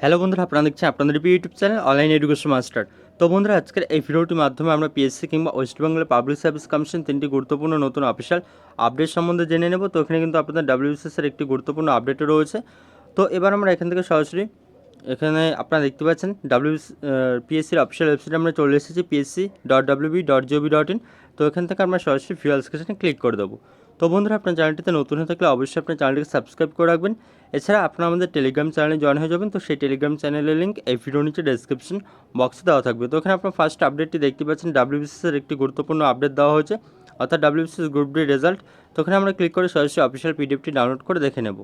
Hello বন্ধুরা, আপনারা দেখছেন আপনাদের YouTube channel online education master তো বন্ধুরা, আজকের এই ভিডিওটির মাধ্যমে আমরা পিএসসি কিংবা ওয়েস্ট বেঙ্গলের পাবলিক সার্ভিস কমিশন তিনটি গুরুত্বপূর্ণ নতুন অফিসিয়াল আপডেট সম্বন্ধে জেনে নেব। তো এখানে কিন্তু আপনাদের ডাব্লিউবিসিএসের একটি গুরুত্বপূর্ণ আপডেটও রয়েছে। তো এবার আমরা এখান থেকে সরাসরি, এখানে আপনারা দেখতে পাচ্ছেন ডাব্লিউ পিএসসির অফিসিয়াল ওয়েবসাইটে আমরা চলে এসেছি PSC dot WB dot GOB dot in তো এখান থেকে আমরা সরাসরি ফিউয়াল সেকশনে ক্লিক করে দেবো। তো বন্ধুরা, আপনার চ্যানেলটিতে নতুন হয়ে থাকলে অবশ্যই আপনার চ্যানেলটিকে সাবস্ক্রাইব করে রাখবেন। এছাড়া আপনারা আমাদের টেলিগ্রাম চ্যানেলে জয়েন হয়ে যাবেন, তো সেই টেলিগ্রাম চ্যানেলের লিঙ্ক এই ভিডিও নিচে ডেসক্রিপশন বক্সে দেওয়া থাকবে। তো এখানে আপনার ফার্স্ট আপডেটটি দেখতে পাচ্ছেন ডাব্লিউবিসিএসের একটি গুরুত্বপূর্ণ আপডেট দেওয়া হয়েছে, অর্থাৎ ডাব্লিউবিসিএস গ্রুপ ডি রেজাল্ট তো এখানে আমরা ক্লিক করে সরাসরি অফিসিয়াল পিডিএফটি ডাউনলোড করে দেখে নেব।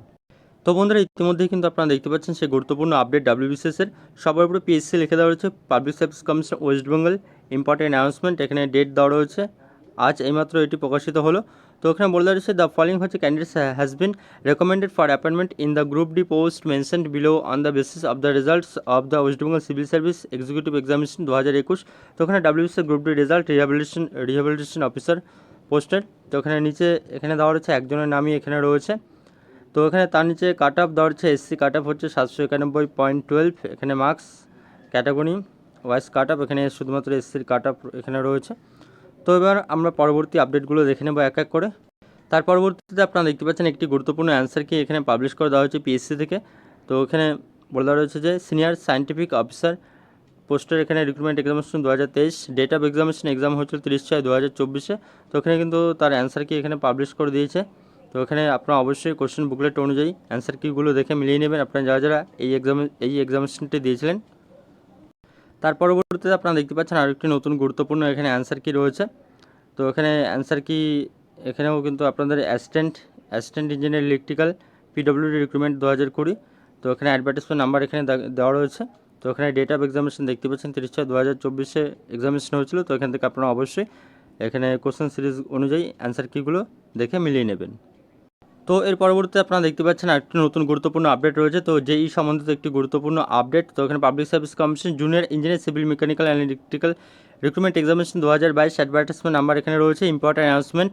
তো বন্ধুরা, ইতিমধ্যেই কিন্তু আপনারা দেখতে পাচ্ছেন সেই গুরুত্বপূর্ণ আপডেট ডাব্লিউবিসিএসের সবার উপরে পিএসসি লিখে দেওয়া রয়েছে public service commission West Bengal important announcement এখানে ডেট দেওয়া রয়েছে। আজ এইমাত্র এটি প্রকাশিত হলো। তো ওখানে বলে দেওয়া রয়েছে দ্য ফলোইং হচ্ছে candidates has been recommended for appointment in the group D post mentioned below on the basis of the results of the West Bengal civil service executive examination দু হাজার একুশ তো ওখানে WC group D result rehabilitation rehabilitation officer পোস্টের তো ওখানে নিচে, এখানে দেওয়া রয়েছে একজনের নামই এখানে রয়েছে। তো এখানে তার নিচে কাট অফ দেওয়া হচ্ছে এসসি কাট অফ হচ্ছে সাতশো একানব্বই পয়েন্ট টুয়েলভ এখানে marks category wise cut off এখানে শুধুমাত্র এসসির কাট অফ এখানে রয়েছে। তো এবার আমরা পরবর্তী আপডেটগুলো দেখে নেব এক এক করে। তার পরবর্তীতে আপনারা দেখতে পাচ্ছেন একটি গুরুত্বপূর্ণ অ্যান্সার কি এখানে পাবলিশ করে দেওয়া হয়েছে পিএসসি থেকে। তো এখানে বলে দেওয়া রয়েছে যে সিনিয়র সায়েন্টিফিক অফিসার পোস্টের এখানে রিক্রুটমেন্ট এক্সামিনেশন দু হাজার তেইশ ডেট অফ এক্সামিনেশন এক্সাম হয়েছিল তিরিশ ছয় দু হাজার চব্বিশে। তো এখানে কিন্তু তার অ্যান্সার কি এখানে পাবলিশ করে দিয়েছে। তো এখানে আপনারা অবশ্যই কোশ্চেন বুকলেট অনুযায়ী অ্যান্সার কিগুলো দেখে মিলিয়ে নেবেন। আপনারা যারা যারা এই এক্সাম এই এক্সামিনেশনটি দিয়েছিলেন তার পরবর্তীতে আপনারা দেখতে পাচ্ছেন আরও একটি নতুন গুরুত্বপূর্ণ এখানে অ্যান্সার কি রয়েছে। তো এখানে অ্যান্সার কি এখানেও কিন্তু আপনাদের assistant assistant engineer electrical PWD recruitment দু হাজার কুড়ি। তো এখানে অ্যাডভার্টাইজমেন্ট নাম্বার এখানে দেওয়া রয়েছে। তো এখানে ডেট অফ এক্সামিনেশন দেখতে পাচ্ছেন তিরিশ ছয় দু হাজার চব্বিশে এক্সামিনেশন হয়েছিল। তো এখান থেকে আপনারা অবশ্যই এখানে কোশ্চেন সিরিজ অনুযায়ী অ্যান্সার কিগুলো দেখে মিলিয়ে নেবেন। তো এর পরবর্তীতে আপনারা দেখতে পাচ্ছেন একটি নতুন গুরুত্বপূর্ণ আপডেট রয়েছে। তো যেই সম্বন্ধিত একটি গুরুত্বপূর্ণ আপডেট তো এখানে public service commission junior engineer civil mechanical and electrical recruitment examination দু হাজার বাইশ অ্যাডভার্টাইজমেন্ট নাম্বার এখানে রয়েছে। ইম্পর্টেন্ট অ্যানাউন্সমেন্ট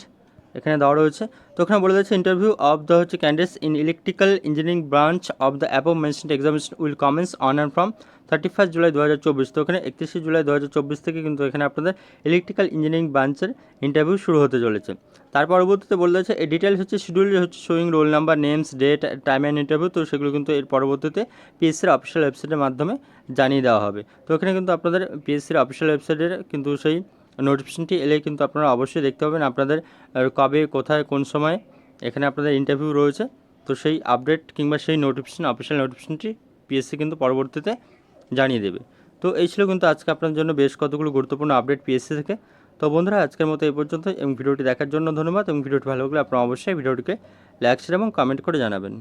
এখানে দেওয়া রয়েছে। তো ওখানে বলে দিয়েছে ইন্টারভিউ অফ দ্য হচ্ছে candidates in electrical engineering branch of the above mention examination will commence on and from thirty first July দু হাজার চব্বিশ তো এখানে একত্রিশে জুলাই দু হাজার চব্বিশ থেকে কিন্তু এখানে আপনাদের ইলেকট্রিক্যাল ইঞ্জিনিয়ারিং ব্রাঞ্চের ইন্টারভিউ শুরু হতে চলেছে। তার পরবর্তীতে বলে দিয়েছে এই ডিটেলস হচ্ছে শিডিউল হচ্ছে showing roll number names date time and interview তো সেগুলো কিন্তু এর পরবর্তীতে পিএসসির অফিসিয়াল ওয়েবসাইটের মাধ্যমে জানিয়ে দেওয়া হবে। তো এখানে কিন্তু আপনাদের পিএসসির অফিসিয়াল ওয়েবসাইটের কিন্তু সেই নোটিফিকেশনটি এলে কিন্তু আপনারা অবশ্যই দেখতে পাবেন আপনাদের কবে, কোথায়, কোন সময় এখানে আপনাদের ইন্টারভিউ রয়েছে। তো সেই আপডেট কিংবা সেই নোটিফিকেশন অফিসিয়াল নোটিফিকেশনটি পিএসসি কিন্তু পরবর্তীতে জানিয়ে দেবে। তো এই ছিল কিন্তু আজকে আপনার জন্য বেশ কতগুলো গুরুত্বপূর্ণ আপডেট পিএসসি থেকে। তো বন্ধুরা, আজকের মতো এই পর্যন্ত। এবং ভিডিওটি দেখার জন্য ধন্যবাদ। এবং ভিডিওটি ভালো লাগলে আপনারা অবশ্যই ভিডিওটিকে লাইক শেয়ার এবং কমেন্ট করে জানাবেন।